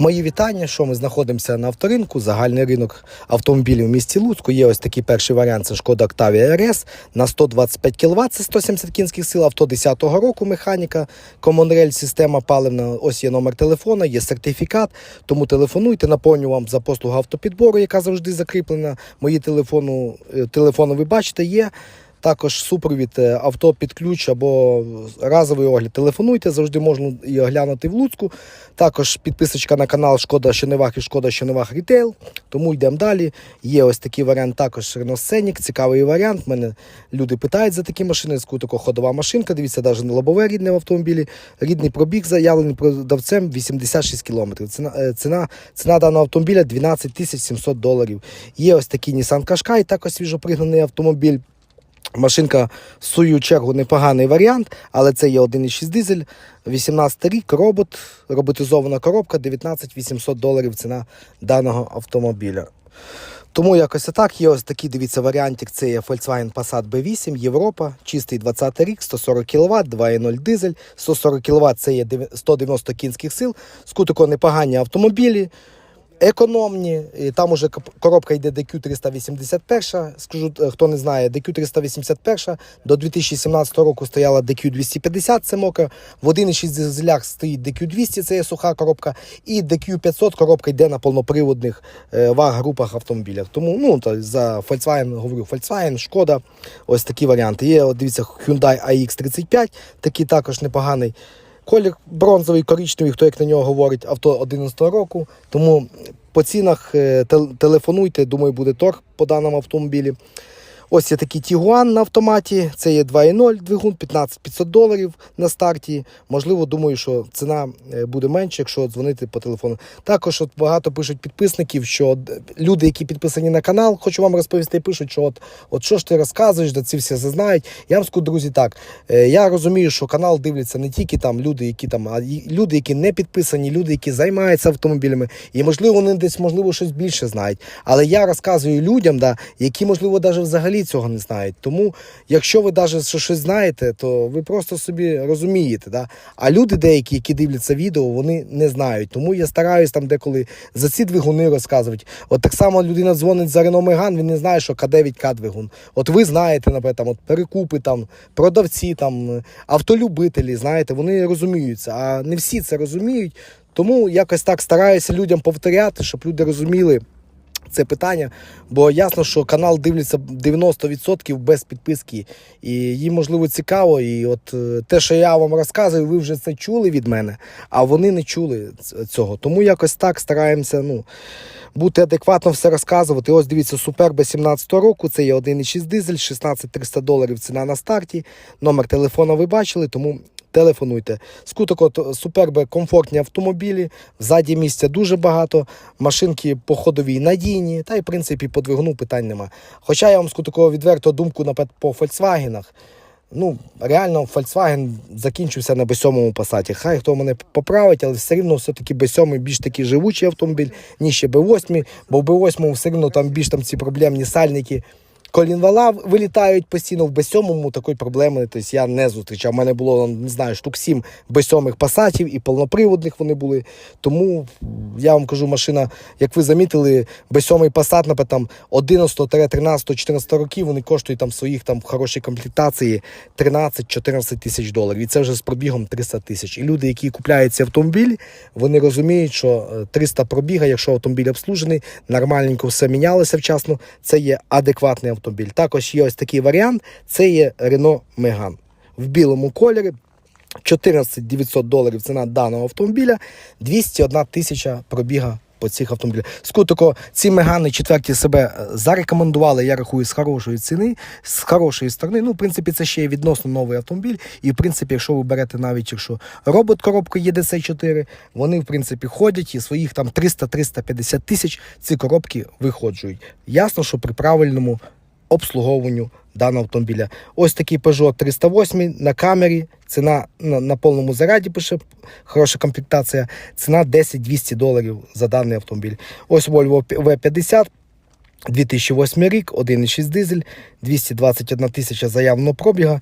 Мої вітання, що ми знаходимося на авторинку, загальний ринок автомобілів в місті Луцьку. Є ось такий перший варіант, це Шкода Octavia RS на 125 кВт, це 170 кінських сил, авто 10-го року механіка, Комонрель, система паливна, ось є номер телефона, є сертифікат, тому телефонуйте, наповню вам за послугу автопідбору, яка завжди закріплена. Мої телефону, е, телефони ви бачите, є. Також супровід е, авто під ключ або разовий огляд. Телефонуйте, завжди можна і оглянути в Луцьку. Також підписочка на канал Шкода Щеневах і Шкода Щеневах Рітейл. Тому йдемо далі. Є ось такий варіант, також Scenic, цікавий варіант. Мене люди питають за такі машини. Ску така ходова машинка. Дивіться, навіть не лобове рідне в автомобілі. Рідний пробіг заявлений продавцем 86 км. Ціна, е, ціна, ціна даного автомобіля 12 тисяч 700 доларів. Є ось такий Nissan Qashqai, також свіжопригнаний автомобіль. Машинка, в свою чергу, непоганий варіант, але це є 1,6 дизель, 18 рік, робот, роботизована коробка, 19 800 доларів ціна даного автомобіля. Тому якось так. Є ось такий, дивіться, варіантик. Це є Volkswagen Passat B8, Європа, чистий 20 рік, 140 кВт, 2,0 дизель, 140 кВт це є 190 кінських сил. Скутико непогані автомобілі. Економні, і там уже коробка йде DQ 381. Скажу, е, хто не знає, DQ 381 до 2017 року стояла DQ 250, це мока. В 1,6 дизелях стоїть DQ 200, це є суха коробка. І DQ 500 коробка йде на повноприводних е, ваг-групах автомобілях. Тому ну, то за Volkswagen говорю, Volkswagen, Шкода, ось такі варіанти. Є, от дивіться, Hyundai iX35, такий також непоганий. Колір бронзовий, коричневий, хто як на нього говорить, авто 11 року. Тому по цінах е, телефонуйте, думаю, буде торг по даному автомобілі. Ось є такий Тігуан на автоматі. Це є 2.0 двигун, 15 500 доларів на старті. Можливо, думаю, що ціна е, буде менше, якщо дзвонити по телефону. Також от багато пишуть підписників, що люди, які підписані на канал, хочу вам розповісти, пишуть, що от, от що ж ти розказуєш, де ці всі зазнають. Я вам скажу, друзі, так. е, Я розумію, що канал дивляться не тільки там люди, які там, а люди, які не підписані, люди, які займаються автомобілями, і можливо вони десь можливо щось більше знають. Але я розказую людям, да, які можливо навіть взагалі цього не знають. Тому, якщо ви навіть щось знаєте, то ви просто собі розумієте. Да? А люди деякі, які дивляться відео, вони не знають. Тому я стараюсь там деколи за ці двигуни розказувати. От так само людина дзвонить за Renault Megane, він не знає, що К9К двигун. От ви знаєте, наприклад, там, от перекупи, там, продавці, там, автолюбителі, знаєте, вони розуміються, а не всі це розуміють. Тому якось так стараюся людям повторяти, щоб люди розуміли це питання. Бо ясно, що канал дивляться 90% без підписки, і їм можливо цікаво. І от е, те, що я вам розказую, ви вже це чули від мене, а вони не чули цього. Тому якось так стараємося. ну, бути адекватно все розказувати. Ось дивіться, Суперб 17 року, це є 1,6 дизель, 16 300 доларів ціна на старті. Номер телефона ви бачили, тому телефонуйте. Скуток Супербе комфортні автомобілі, ззаді місця дуже багато, машинки по ходовій надійні, та й в принципі по двигуну питань нема. Хоча я вам скутико відверто думку наприклад, по Фольксвагенах. Ну, реально, Volkswagen закінчився на B7 пасаті. Хай хто мене поправить, але все рівно все-таки B7 більш такий живучий автомобіль, ніж ще B8, бо в B8 все рівно там більш там ці проблемні сальники. Колінвала вилітають постійно в B7 такої проблеми. Тобто я не зустрічав. У мене було не знаю, штук 7 B7 пасатів і повноприводних вони були. Тому я вам кажу, машина, як ви замітили, B7 пасат, наприклад, там 11, 13, 14 років вони коштують там своїх там в хорошій комплектації 13-14 тисяч доларів. І це вже з пробігом 300 тисяч. І люди, які купляють ці автомобілі, вони розуміють, що е, 300 пробіга, якщо автомобіль обслужений, нормальненько все мінялося вчасно. Це є адекватний автомобіль. Також є ось такий варіант. Це є Renault Megane в білому кольорі. 14 900 доларів ціна даного автомобіля, 201 тисяча пробіга по цих автомобілях. Скутико, ці мегани четверті себе е, зарекомендували, я рахую, з хорошої ціни, з хорошої сторони. Ну, в принципі, це ще є відносно новий автомобіль. І, в принципі, якщо ви берете навіть якщо робот коробка єдц 4 вони, в принципі, ходять і своїх там 300-350 тисяч ці коробки виходжують. Ясно, що при правильному обслуговуванню даного автомобіля. Ось такий Peugeot 308 на камері. Ціна на, на повному заряді пише хороша комплектація. Ціна 10-200 доларів за даний автомобіль. Ось Volvo V50. 2008 рік, 1,6 дизель, 221 тисяча заявного пробіга,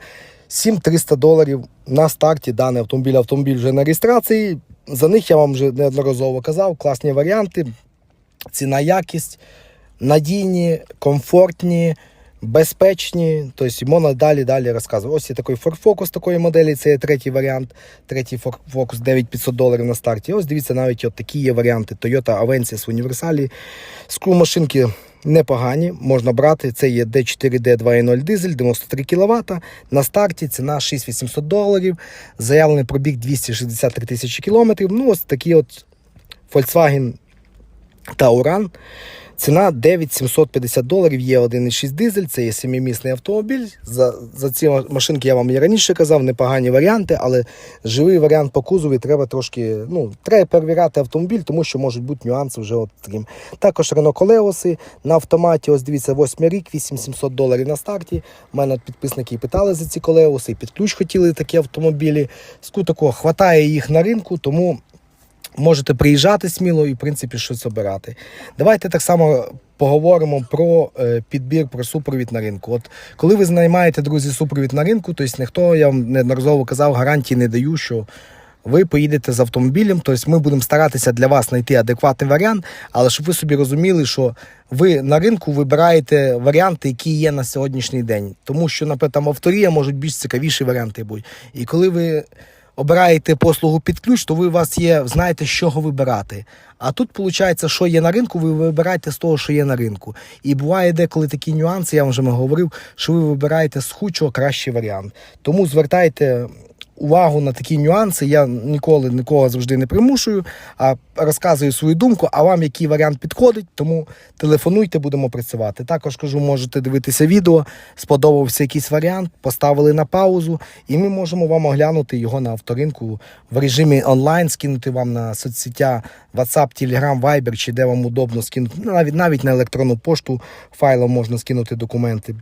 7300 доларів на старті даний автомобіль. Автомобіль вже на реєстрації. за них я вам вже неодноразово казав, класні варіанти, ціна, якість, надійні, комфортні, безпечні. Тобто можна далі далі розказувати. Ось є такий Ford Focus такої моделі, це є третій варіант. Третій Ford Focus 9500 доларів на старті. Ось дивіться, навіть от такі є варіанти Toyota Avensis в універсалі. Скру машинки непогані, можна брати. Це є D4D 2.0 дизель, 93 кВт. На старті ціна 6800 доларів. Заявлений пробіг 263 тисячі кілометрів. Ну, ось такі от Volkswagen Tauran. Ціна 9750 доларів, є 1,6 дизель, це є семимісний автомобіль. За, за ці машинки я вам і раніше казав, непогані варіанти, але живий варіант по кузові треба трошки, ну, треба перевіряти автомобіль, тому що можуть бути нюанси вже от таким. Також Renault Колеоси на автоматі, ось дивіться, 8 рік, 8700 доларів на старті. У мене підписники питали за ці колеоси, і під ключ хотіли такі автомобілі. Ску такого хватає їх на ринку, тому можете приїжджати сміло і, в принципі, щось обирати. Давайте так само поговоримо про е, підбір, про супровід на ринку. От коли ви знаймаєте, друзі, супровід на ринку, тобто ніхто, я вам неодноразово казав, гарантії не даю, що. Ви поїдете з автомобілем, тобто ми будемо старатися для вас знайти адекватний варіант, але щоб ви собі розуміли, що ви на ринку вибираєте варіанти, які є на сьогоднішній день. Тому що, наприклад, там авторія можуть більш цікавіші варіанти бути. І коли ви обираєте послугу під ключ, то ви у вас є, знаєте, з чого вибирати. А тут, виходить, що є на ринку, ви вибираєте з того, що є на ринку. І буває деколи такі нюанси, я вам вже говорив, що ви вибираєте з худшого кращий варіант. Тому звертайте увагу на такі нюанси. Я ніколи нікого завжди не примушую, а розказую свою думку, а вам який варіант підходить, тому телефонуйте, будемо працювати. Також кажу, можете дивитися відео, сподобався якийсь варіант, поставили на паузу, і ми можемо вам оглянути його на авторинку в режимі онлайн, скинути вам на соцсетя WhatsApp, Telegram, Viber, чи де вам удобно скинути. Ну, Навіть навіть на електронну пошту файлом можна скинути документи.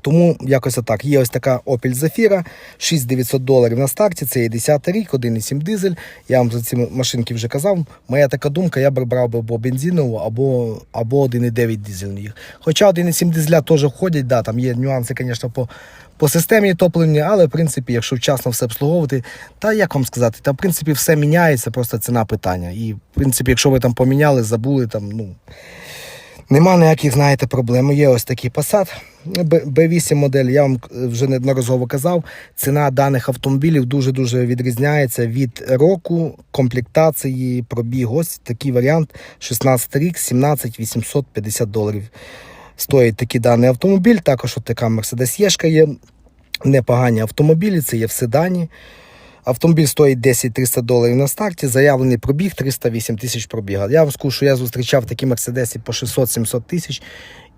Тому якось отак. Є ось така Opel Zafira, 6900 доларів на старті. Це є 10 рік, 1,7 дизель. Я вам за ці машинки вже казав. Моя така думка, я б брав би або бензинову, або, або 1,9 дизельних. Хоча 1,7 дизеля теж входять, да, там є нюанси, звісно, по, по системі топлення, але в принципі, якщо вчасно все обслуговувати, та як вам сказати, та в принципі все міняється, просто ціна питання. І в принципі, якщо ви там поміняли, забули там, ну. Нема ніяких, знаєте, проблем. Є ось такий Passat B8 модель. Я вам вже неодноразово казав. Ціна даних автомобілів дуже-дуже відрізняється від року, комплектації, пробіг. Ось такий варіант. 16 рік, 17 850 доларів. Стоїть такий даний автомобіль. Також от така Mercedes Єшка є. Непогані автомобілі, це є в седані. Автомобіль стоїть 10 300 доларів на старті, заявлений пробіг 308 тисяч пробіга. Я вам скажу, що я зустрічав такі мерседеси по 600-700 тисяч,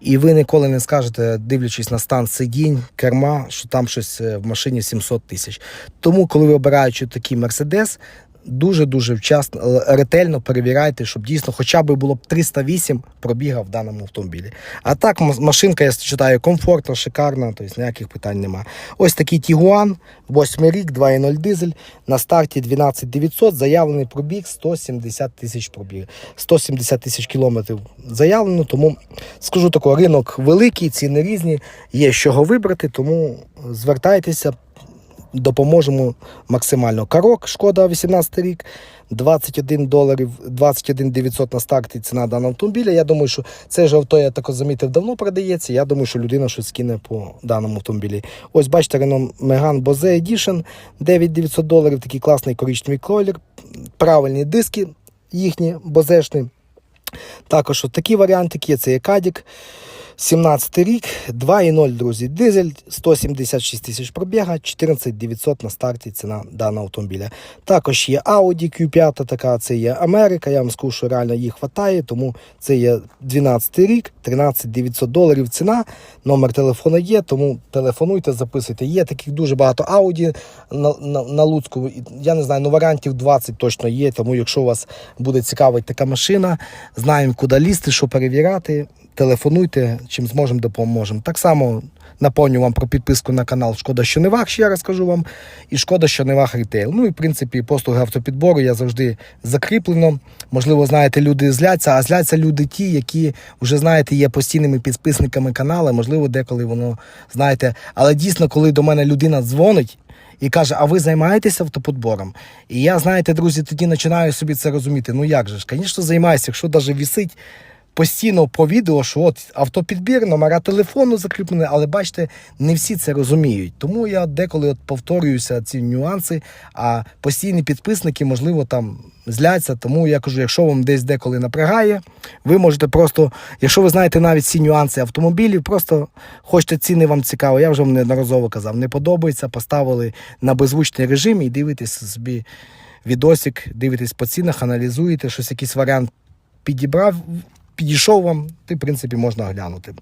і ви ніколи не скажете, дивлячись на стан сидінь, керма, що там щось е, в машині 700 тисяч. Тому, коли ви обираючи такий мерседес, дуже-дуже вчасно, е, ретельно перевіряйте, щоб дійсно хоча б було б 308 пробіга в даному автомобілі. А так, машинка, я вважаю, комфортна, шикарна, тобто ніяких питань немає. Ось такий Тігуан, 8 рік, 2.0 дизель, на старті 12 900, заявлений пробіг 170 тисяч пробіг. 170 тисяч кілометрів заявлено, тому скажу тако, ринок великий, ціни різні, є з чого вибрати, тому звертайтеся, допоможемо максимально. Карок, шкода 18 рік, 21 доларів, 21 900 на старті ціна даного автомобіля. Я думаю, що це ж авто, я так замітив, давно продається. Я думаю, що людина щось скине по даному автомобілі. Ось бачите, Renault Megane Bose Edition, 9900 доларів, такий класний коричневий колір, правильні диски їхні, бозешні. Також от такі варіантики є, це є Кадік. 17 рік, 2,0, друзі, дизель, 176 тисяч пробіга, 14 900 на старті ціна даного автомобіля. Також є Audi Q5, така, це є Америка, я вам скажу, що реально їх вистачає, тому це є 12 рік, 13 900 доларів ціна, номер телефону є, тому телефонуйте, записуйте. Є таких дуже багато Audi на, на, на Луцьку, я не знаю, ну варіантів 20 точно є, тому якщо у вас буде цікавить така машина, знаємо, куди лізти, що перевіряти, телефонуйте, чим зможемо, допоможемо. Так само напомню вам про підписку на канал Шкода, що не вах, ще раз кажу вам, і шкода, що не вах рітейл. Ну і в принципі послуги автопідбору я завжди закріплено. Можливо, знаєте, люди зляться, а зляться люди ті, які вже знаєте, є постійними підписниками каналу. Можливо, деколи воно знаєте. Але дійсно, коли до мене людина дзвонить. І каже, а ви займаєтеся автоподбором? І я, знаєте, друзі, тоді починаю собі це розуміти. Ну як же ж? Звісно, займаюся, якщо навіть вісить постійно по відео, що от автопідбір, номера телефону закріплені, але бачите, не всі це розуміють. Тому я деколи от повторююся ці нюанси, а постійні підписники, можливо, там зляться. Тому я кажу, якщо вам десь деколи напрягає, ви можете просто, якщо ви знаєте навіть всі нюанси автомобілів, просто хочете ціни вам цікаво. Я вже вам неодноразово казав, не подобається, поставили на беззвучний режим і дивитесь собі відосик, дивитесь по цінах, аналізуєте, щось якийсь варіант підібрав, підійшов вам, ти, в принципі, можна глянути.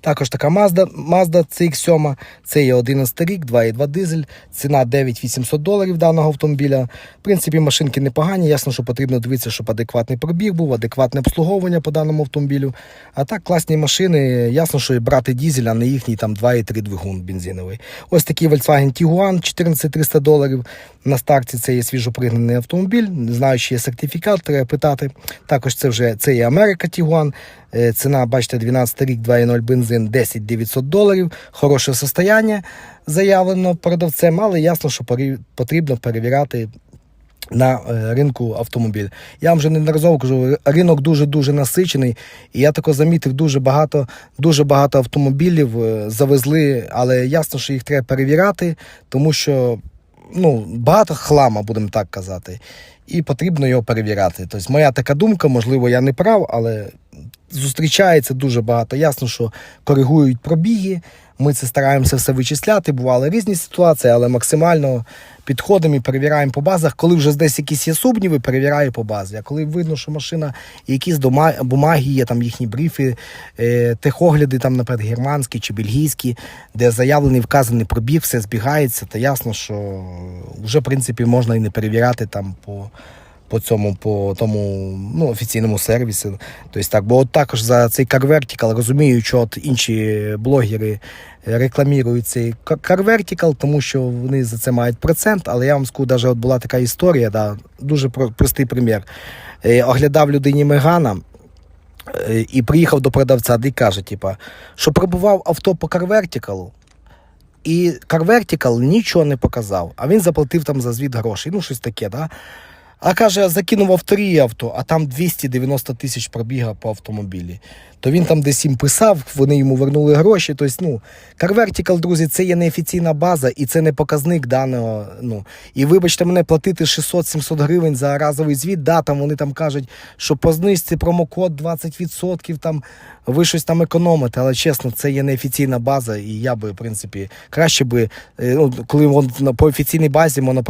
Також така Mazda, Mazda CX-7, це є 11 рік, 2,2 дизель, ціна 9800 доларів даного автомобіля. В принципі, машинки непогані, ясно, що потрібно дивитися, щоб адекватний пробіг був, адекватне обслуговування по даному автомобілю. А так, класні машини, ясно, що і брати дізель, а не їхній там 2,3 двигун бензиновий. Ось такий Volkswagen Tiguan 14300 доларів. На старті це є свіжопригнаний автомобіль, не знаю, чи є сертифікат, треба питати. Також це вже це є Америка Tiguan. Е, Ціна, бачите, 12 рік, 2,0 бензин, 10 900 доларів. Хороше состояння заявлено продавцем, але ясно, що потрібно перевіряти на е, ринку автомобіль. Я вам вже неодноразово кажу, ринок дуже-дуже насичений. І я тако замітив, дуже багато, дуже багато автомобілів е, завезли, але ясно, що їх треба перевіряти, тому що ну, багато хлама, будемо так казати. І потрібно його перевіряти. Тобто, моя така думка, можливо, я не прав, але зустрічається дуже багато. Ясно, що коригують пробіги. Ми це стараємося все вичисляти. Бували різні ситуації, але максимально підходимо і перевіряємо по базах. Коли вже десь якісь є сумніви, перевіряю по базі. А коли видно, що машина, якісь дома, бумаги є, там їхні брифи, е, техогляди, там, наприклад, германські чи бельгійські, де заявлений вказаний пробіг, все збігається, то ясно, що вже в принципі можна і не перевіряти там по. По цьому, по тому ну, офіційному сервісі. Тобто так, бо от також за цей Car Vertical розумію, що от інші блогери рекламують цей Car Vertical, тому що вони за це мають процент. Але я вам скажу, навіть от була така історія, да, дуже простий примір. Е, Оглядав людині Мегана. е, І приїхав до продавця, і каже, типа, що пробував авто по Car і Car нічого не показав, а він заплатив там за звіт грошей, ну щось таке, да? А каже, закинув авторі авто, а там 290 тисяч пробіга по автомобілі. То він там десь їм писав, вони йому вернули гроші. Тобто, ну, Car Vertical, друзі, це є неофіційна база і це не показник даного. Ну, і вибачте мене, платити 600-700 гривень за разовий звіт, да, там вони там кажуть, що по знижці промокод 20%, там ви щось там економите. Але чесно, це є неофіційна база, і я би, в принципі, краще би, е, ну, коли вон по офіційній базі можна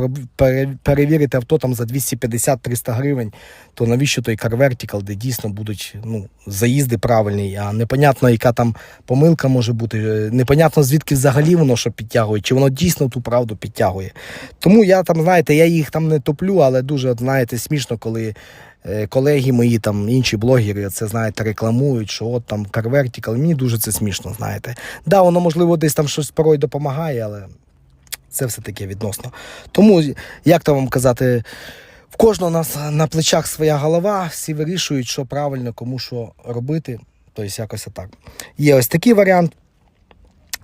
перевірити авто там за 250-300 гривень, то навіщо той Car Vertical, де дійсно будуть ну, заїзди правильні, а непонятно, яка там помилка може бути, е, непонятно звідки взагалі воно що підтягує, чи воно дійсно ту правду підтягує. Тому я там, знаєте, я їх там не топлю, але дуже, знаєте, смішно, коли е, колеги мої, там інші блогери, це знаєте, рекламують, що от там Vertical. Мені дуже це смішно, знаєте. Да, воно можливо десь там щось порой допомагає, але це все таке відносно. Тому, як то вам казати, в кожного нас на плечах своя голова, всі вирішують, що правильно, кому що робити. Тобто якось так. Є ось такий варіант.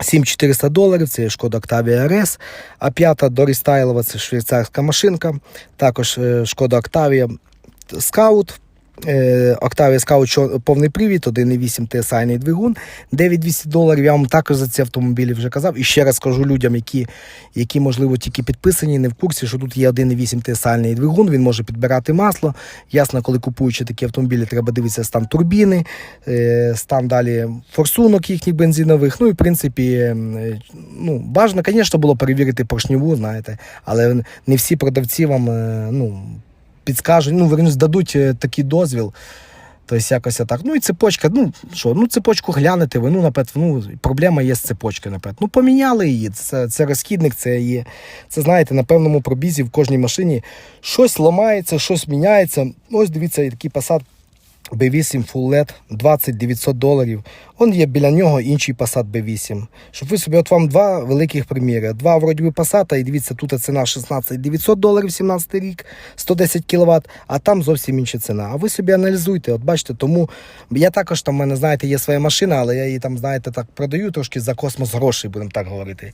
7400 доларів, це шкода Octavia RS, а п'ята дорістайлова це швейцарська машинка. Також е, шкода Octavia Scout. Е, Octavia Scout повний привід, 1,8 TSI двигун, 9200 доларів. Я вам також за ці автомобілі вже казав. І ще раз кажу людям, які, які можливо, тільки підписані, не в курсі, що тут є 1,8 TSI двигун, він може підбирати масло. Ясно, коли купуючи такі автомобілі, треба дивитися стан турбіни, е, стан далі форсунок їхніх бензинових. Ну і в принципі, е, ну, бажано, звісно, було перевірити поршневу, знаєте, але не всі продавці вам ну, підскажуть, ну, вернусь, дадуть е, такий дозвіл. Тобто якось так. Ну і цепочка, ну що, ну цепочку глянете ви, ну, напевно, ну, проблема є з цепочкою, напевно. Ну, поміняли її. Це, це розхідник, це є. Це знаєте, на певному пробізі в кожній машині щось ламається, щось міняється. Ось дивіться, такий Passat B8 Full LED 20 900 доларів. Он є біля нього інший Passat B8. Щоб ви собі, от вам два великих приміри. Два вроді би Passat, і дивіться, тут ціна 16 900 доларів 17 рік, 110 кВт, а там зовсім інша ціна. А ви собі аналізуйте, от бачите, тому я також там, в мене, знаєте, є своя машина, але я її там, знаєте, так продаю трошки за космос грошей, будемо так говорити.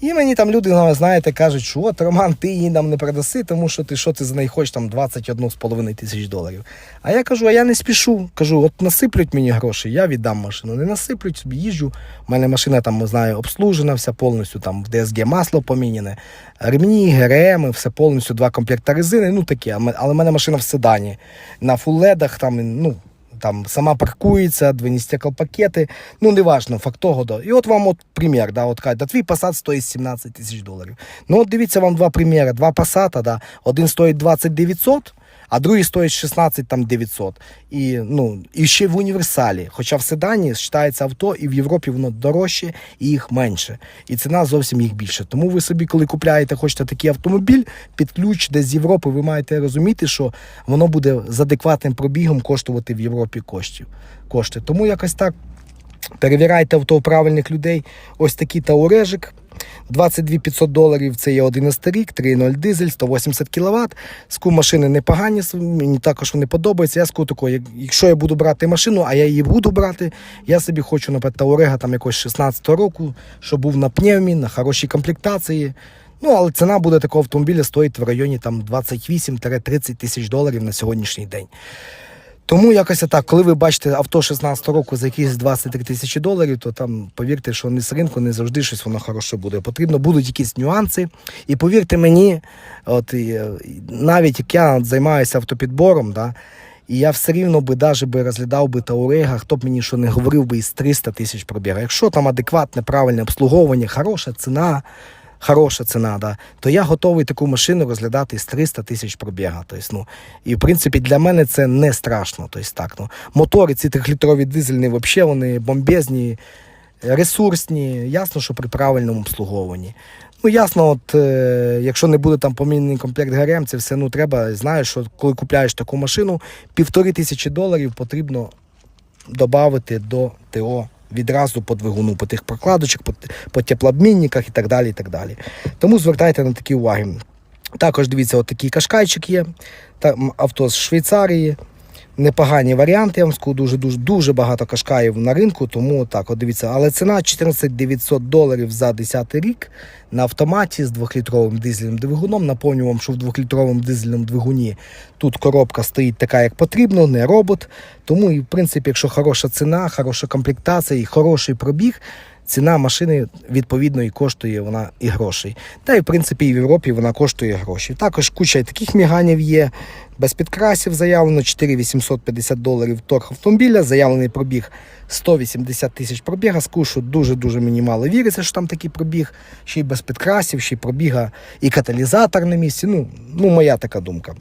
І мені там люди, ну, знаєте, кажуть, що от Роман, ти її нам не продаси, тому що ти що ти за неї хочеш там 21,5 тисяч доларів. А я кажу, а я не спішу. Кажу, от насиплють мені гроші, я віддам машину. Не насиплють, собі їжджу. У мене машина там, знаю, обслужена, вся повністю там в ДСГ масло поміняне, ремні, ГРМ, все повністю два комплекти резини. Ну таке. Але в мене машина в седані. На фулледах там, ну. Там сама паркується, двойні пакети, ну неважно, факт того. Да. І от вам от примір, да, от кажуть, да, твій Passat стоїть 17 тисяч доларів. Ну от дивіться вам два приміри, два Passat, да, один стоїть 20 900, а другий стоїть 16 там 900. І, ну, і ще в універсалі. Хоча в седані вважається авто, і в Європі воно дорожче і їх менше. І ціна зовсім їх більше. Тому ви собі, коли купляєте, хочете такий автомобіль під ключ десь з Європи, ви маєте розуміти, що воно буде з адекватним пробігом коштувати в Європі коштів. Кошти. Тому якось так перевіряйте авто правильних людей. Ось такий таурежик. 22 500 доларів це є 11 рік, 3.0 дизель, 180 кВт. Ску машини непогані, мені також вони подобаються. Я скажу тако, як- якщо я буду брати машину, а я її буду брати, я собі хочу, наприклад, Таурега там якось 16 року, щоб був на пневмі, на хорошій комплектації. Ну, але ціна буде такого автомобіля стоїть в районі там 28-30 тисяч доларів на сьогоднішній день. Тому якось так, коли ви бачите авто 16 року за якісь 23 тисячі доларів, то там повірте, що не з ринку не завжди щось воно хороше буде. Потрібно будуть якісь нюанси. І повірте мені, от е, навіть як я займаюся автопідбором, да, і я все рівно би даже би розглядав би Таурега, хто б мені що не говорив би із 300 тисяч пробіга. Якщо там адекватне, правильне обслуговування, хороша ціна, хороша ціна, да, то я готовий таку машину розглядати з 300 тисяч пробіга. Тобто, ну, і в принципі для мене це не страшно. Тобто, так, ну, мотори, ці трьохлітрові дизельні, взагалі вони бомбезні, ресурсні. Ясно, що при правильному обслуговуванні. Ну, ясно, от е, якщо не буде там помінений комплект ГРМ, це все ну треба. Знаєш, що коли купляєш таку машину, півтори тисячі доларів потрібно додати до ТО відразу по двигуну, по тих прокладочок, по, по теплообмінниках і так далі. і так далі. Тому звертайте на такі уваги. Також дивіться, от такий кашкайчик є. Там авто з Швейцарії. Непогані варіанти, я вам скажу, дуже, дуже, дуже багато кашкаїв на ринку, тому так, от дивіться. Але ціна 14 900 доларів за 10 рік на автоматі з 2-літровим дизельним двигуном. Наповню вам, що в 2-літровому дизельному двигуні тут коробка стоїть така, як потрібно, не робот. Тому, і, в принципі, якщо хороша ціна, хороша комплектація і хороший пробіг, ціна машини відповідно і коштує вона і грошей. Та й в принципі і в Європі вона коштує гроші. Також куча таких міганів є. Без підкрасів заявлено 4850 доларів торг автомобіля, заявлений пробіг 180 тисяч пробіга. Скушу дуже-дуже мені мало віриться, що там такий пробіг, ще й без підкрасів, ще й пробіга і каталізатор на місці. Ну, ну моя така думка.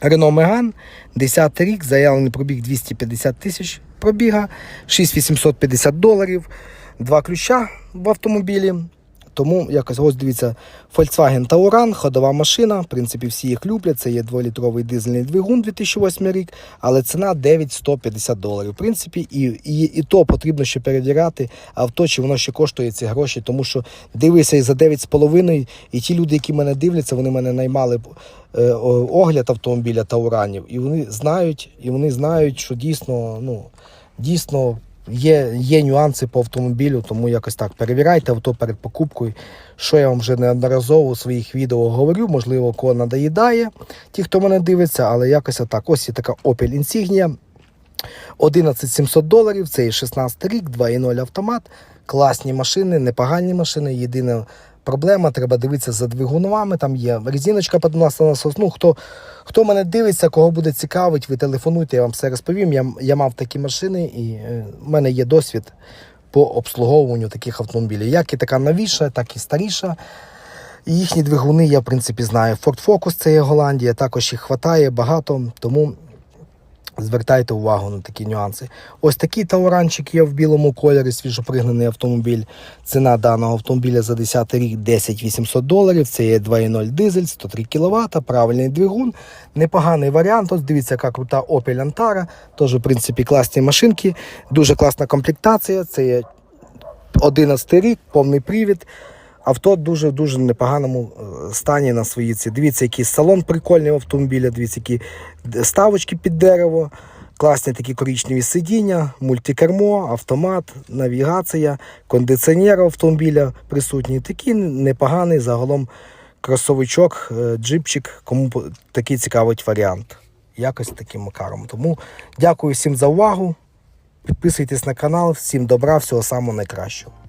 Рено Меган, 10 рік, заявлений пробіг 250 тисяч пробіга, 6850 доларів, два ключа в автомобілі. Тому якось ось дивіться, Volkswagen Tauran, ходова машина. В принципі, всі їх люблять. Це є 2-літровий дизельний двигун 2008 рік, але ціна 9150 доларів. В принципі, і, і, і то потрібно ще перевіряти авто, чи воно ще коштує ці гроші, тому що дивися і за 9,5, і ті люди, які мене дивляться, вони мене наймали е, огляд автомобіля Тауранів, і вони знають, і вони знають, що дійсно, ну, дійсно. Є, є нюанси по автомобілю, тому якось так перевіряйте авто перед покупкою. Що я вам вже неодноразово у своїх відео говорю, можливо, кого надоїдає, ті, хто мене дивиться, але якось так. Ось є така Opel Insignia. 11700 доларів, це і 16 рік, 2.0 автомат. Класні машини, непогані машини. Єдина проблема, треба дивитися за двигунами. Там є резиночка під нас на насос. Ну, хто, хто мене дивиться, кого буде цікавить, ви телефонуйте, я вам все розповім. Я, я мав такі машини і е, в мене є досвід по обслуговуванню таких автомобілів. Як і така новіша, так і старіша. І їхні двигуни я, в принципі, знаю. Ford Focus це є Голландія, також їх вистачає багато, тому Звертайте увагу на такі нюанси. Ось такий тауранчик є в білому кольорі, свіжопригнаний автомобіль. Ціна даного автомобіля за 10 рік 10 800 доларів. Це є 2.0 дизель, 103 кВт, правильний двигун. Непоганий варіант. Ось дивіться, яка крута Opel Antara. Теж, в принципі, класні машинки. Дуже класна комплектація. Це є 11 рік, повний привід. Авто дуже дуже непоганому е, стані на своїй ці. Дивіться, який салон прикольний автомобіля, дивіться, які ставочки під дерево, класні такі коричневі сидіння, мультикермо, автомат, навігація, кондиціонер автомобіля присутній. Такий непоганий загалом кросовичок, е, джипчик, кому такий цікавить варіант. Якось таким макаром. Тому дякую всім за увагу. Підписуйтесь на канал, всім добра, всього самого найкращого.